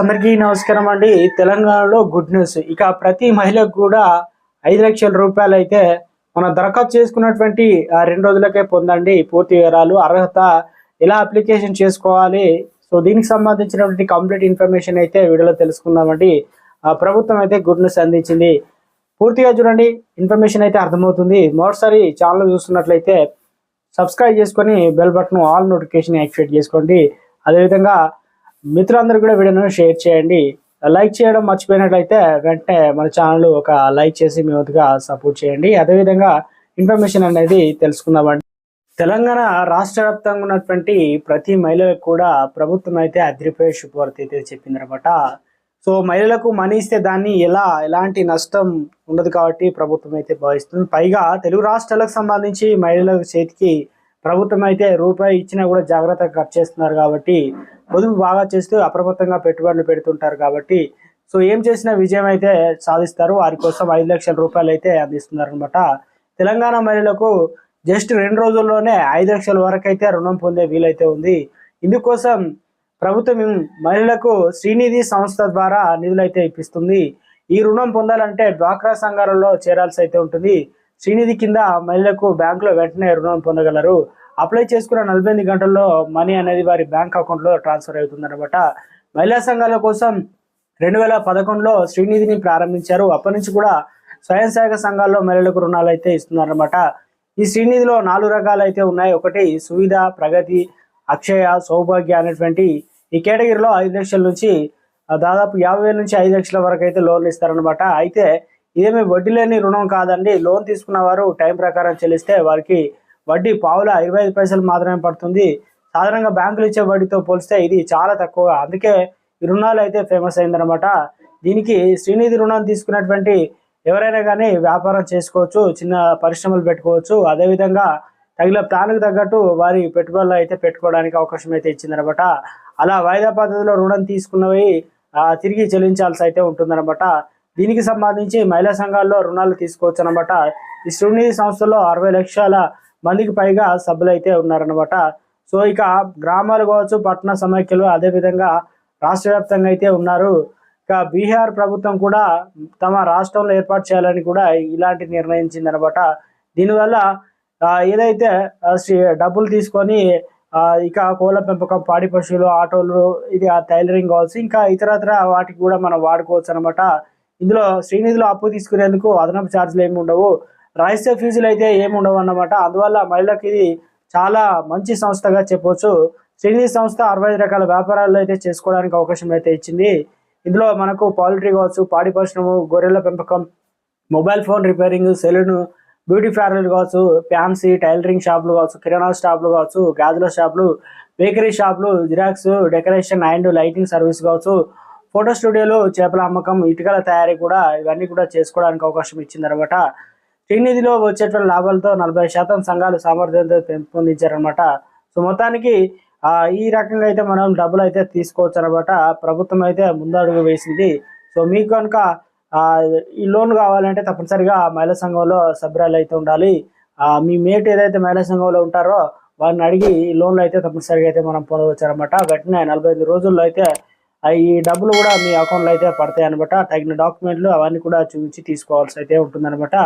అందరికీ నమస్కారం అండి. తెలంగాణలో గుడ్ న్యూస్. ఇక ప్రతి మహిళకు కూడా ఐదు లక్షల రూపాయలు అయితే మనం దరఖాస్తు చేసుకున్నటువంటి ఆ రెండు రోజులకే పొందండి పూర్తి వివరాలు. అర్హత ఎలా అప్లికేషన్ చేసుకోవాలి? సో దీనికి సంబంధించినటువంటి కంప్లీట్ ఇన్ఫర్మేషన్ అయితే వీడియోలో తెలుసుకుందామండి. ఆ ప్రభుత్వం అయితే గుడ్ న్యూస్ అందించింది. పూర్తిగా చూడండి ఇన్ఫర్మేషన్ అయితే అర్థమవుతుంది. మరోసారి ఛానల్ చూస్తున్నట్లయితే సబ్స్క్రైబ్ చేసుకొని bell button all notification activate చేసుకోండి. అదేవిధంగా మిత్రులందరూ కూడా వీడియోను షేర్ చేయండి. లైక్ చేయడం మర్చిపోయినట్లయితే వెంటనే మన ఛానల్ ఒక లైక్ చేసి మీ వద్దగా సపోర్ట్ చేయండి. అదేవిధంగా ఇన్ఫర్మేషన్ అనేది తెలుసుకుందామండి. తెలంగాణ రాష్ట్ర వ్యాప్తంగా ఉన్నటువంటి ప్రతి మహిళలకు కూడా ప్రభుత్వం అయితే అద్రిపోయే శుభవార్త అయితే చెప్పిందనమాట సో మహిళలకు మనీ ఇస్తే దాన్ని ఎలా ఎలాంటి నష్టం ఉండదు కాబట్టి ప్రభుత్వం అయితే భావిస్తుంది. పైగా తెలుగు రాష్ట్రాలకు సంబంధించి మహిళల చేతికి ప్రభుత్వం అయితే రూపాయి ఇచ్చినా కూడా జాగ్రత్తగా ఖర్చు చేస్తున్నారు కాబట్టి పొదుపు బాగా చేస్తూ అప్రమత్తంగా పెట్టుబడులు పెడుతుంటారు కాబట్టి సో ఏం చేసినా విజయం అయితే సాధిస్తారు. వారి కోసం ఐదు లక్షల రూపాయలు అయితే అందిస్తున్నారు అనమాట తెలంగాణ మహిళలకు జస్ట్ రెండు రోజుల్లోనే ఐదు లక్షల వరకు అయితే రుణం పొందే వీలైతే ఉంది. ఇందుకోసం ప్రభుత్వం మహిళలకు శ్రీనిధి సంస్థ ద్వారా నిధులైతే ఇప్పిస్తుంది. ఈ రుణం పొందాలంటే డ్వాక్రా సంఘాలలో చేరాల్సి అయితే ఉంటుంది. శ్రీనిధి కింద మహిళలకు బ్యాంకులో వెంటనే రుణం పొందగలరు. అప్లై చేసుకున్న నలభై ఎనిమిది గంటల్లో మనీ అనేది వారి బ్యాంక్ అకౌంట్లో ట్రాన్స్ఫర్ అవుతుందన్నమాట. మహిళా సంఘాల కోసం రెండు వేల పదకొండులో శ్రీనిధిని ప్రారంభించారు. అప్పటి నుంచి కూడా స్వయం సహాయక సంఘాల్లో మహిళలకు రుణాలు అయితే ఇస్తున్నారన్నమాట. ఈ శ్రీనిధిలో నాలుగు రకాలు అయితే ఉన్నాయి. ఒకటి సువిధ ప్రగతి అక్షయ సౌభాగ్య అనేటువంటి ఈ కేటగిరీలో ఐదు లక్షల నుంచి దాదాపు యాభై వేల నుంచి ఐదు లక్షల వరకు అయితే లోన్లు ఇస్తారనమాట అయితే ఇదేమి వడ్డీ లేని రుణం కాదండి. లోన్ తీసుకున్న వారు టైం ప్రకారం చెల్లిస్తే వారికి వడ్డీ పావుల ఇరవై ఐదు పైసలు మాత్రమే పడుతుంది. సాధారణంగా బ్యాంకులు ఇచ్చే వడ్డీతో పోలిస్తే ఇది చాలా తక్కువ అందుకే ఈ రుణాలు అయితే ఫేమస్ అయిందనమాట దీనికి శ్రీనిధి రుణం తీసుకున్నటువంటి ఎవరైనా కానీ వ్యాపారం చేసుకోవచ్చు చిన్న పరిశ్రమలు పెట్టుకోవచ్చు. అదేవిధంగా తగిన ప్లాన్కు తగ్గట్టు వారి పెట్టుబడులు అయితే పెట్టుకోవడానికి అవకాశం అయితే ఇచ్చిందనమాట అలా వాయిదా పద్ధతిలో రుణం తీసుకున్నవి తిరిగి చెల్లించాల్సి అయితే ఉంటుందన్నమాట. దీనికి సంబంధించి మహిళా సంఘాల్లో రుణాలు తీసుకోవచ్చు అనమాట ఈ శ్రీనిధి సంస్థలో అరవై లక్షల మందికి పైగా సభ్యులు అయితే ఉన్నారనమాట సో ఇక గ్రామాలు కావచ్చు పట్టణ సమైక్యలు అదేవిధంగా రాష్ట్ర వ్యాప్తంగా అయితే ఉన్నారు. ఇక బీహార్ ప్రభుత్వం కూడా తమ రాష్ట్రంలో ఏర్పాటు చేయాలని కూడా ఇలాంటి నిర్ణయించిందనమాట దీనివల్ల ఏదైతే ఆ, డబ్బులు తీసుకొని ఇక కోళ్ళ పెంపకం పాడి పశువులు ఆటోలు ఇది ఆ టైలరింగ్ కావచ్చు ఇంకా ఇతరత్ర వాటికి కూడా మనం వాడుకోవచ్చు అనమాట ఇందులో శ్రీనిధిలో అప్పు తీసుకునేందుకు అదనపు ఛార్జీలు ఏమి ఉండవు. రహస్య ఫీజులు అయితే ఏమి ఉండవు అన్నమాట. అందువల్ల మహిళలకు ఇది చాలా మంచి సంస్థగా చెప్పవచ్చు శ్రీనిధి సంస్థ అరవై ఐదు రకాల వ్యాపారాలు అయితే చేసుకోవడానికి అవకాశం అయితే ఇచ్చింది. ఇందులో మనకు పౌల్ట్రీ కావచ్చు పాడి పరిశ్రమ గొర్రెల పెంపకం mobile phone repairing saloon beauty parlour కావచ్చు ఫ్యాన్సీ టైలరింగ్ షాపులు కావచ్చు కిరాణా షాపులు కావచ్చు గాజుల షాపులు బేకరీ షాపులు xerox decoration and lighting service కావచ్చు ఫోటో స్టూడియోలు చేపల అమ్మకం ఇటుకల తయారీ కూడా ఇవన్నీ కూడా చేసుకోవడానికి అవకాశం ఇచ్చిందనమాట శ్రీనిధిలో వచ్చేటువంటి లాభాలతో నలభై శాతం సంఘాలు సామర్థ్యంతో పెంపొందించారనమాట సో మొత్తానికి ఈ రకంగా అయితే మనం డబ్బులు అయితే తీసుకోవచ్చు అనమాట ప్రభుత్వం అయితే ముందడుగు వేసింది. సో మీకు కనుక ఈ లోన్ కావాలంటే తప్పనిసరిగా మహిళా సంఘంలో సభ్యురాలు అయితే ఉండాలి. మీ మేట్ ఏదైతే మహిళా సంఘంలో ఉంటారో వారిని అడిగి ఈ లోన్లు అయితే తప్పనిసరిగా అయితే మనం పొందవచ్చు అనమాట వెంటనే నలభై ఐదు రోజుల్లో అయితే ఈ డబ్బులు కూడా మీ అకౌంట్లో అయితే పడతాయి అనమాట తగిన డాక్యుమెంట్లు అవన్నీ కూడా చూపించి తీసుకోవాల్సి అయితే ఉంటుందన్నమాట.